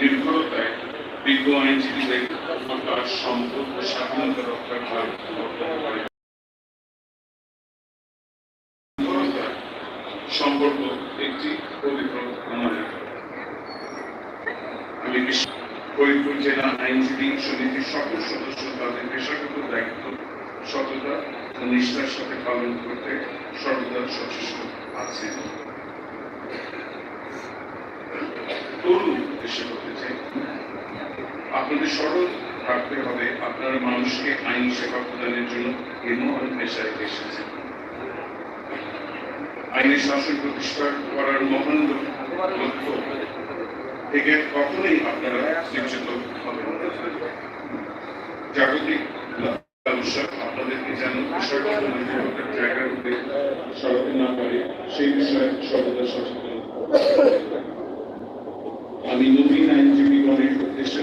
নির্ভরতায় বিজ্ঞ আইনজীবীদের সম্পদ স্বাধীনতা করে সম্পর্ক একটি ফরিদপুর জেলা আইনজীবী সমিতির সকল সদস্য তাদের পেশাগত দায়িত্ব সততা ও নিষ্ঠার সাথে পালন করতে সর্বদা সচেষ্ট আছেন আপনাদের স্মরণ রাখতে হবে। আপনারা মানুষকে আইন সেবা প্রদানের জন্য এই মহান পেশায় এসেছেন। আইনের শাসন প্রতিষ্ঠা করার মহান লক্ষ্য থেকে কখনোই আপনারা নিশ্চিত হবেন জাগতিক আপনাদেরকে যেন জায়গা রূপে সরাতে না পারে সেই বিষয়ে সর্বদা সচেতন। আমি নবীন আইনজীবীগণের উদ্দেশ্যে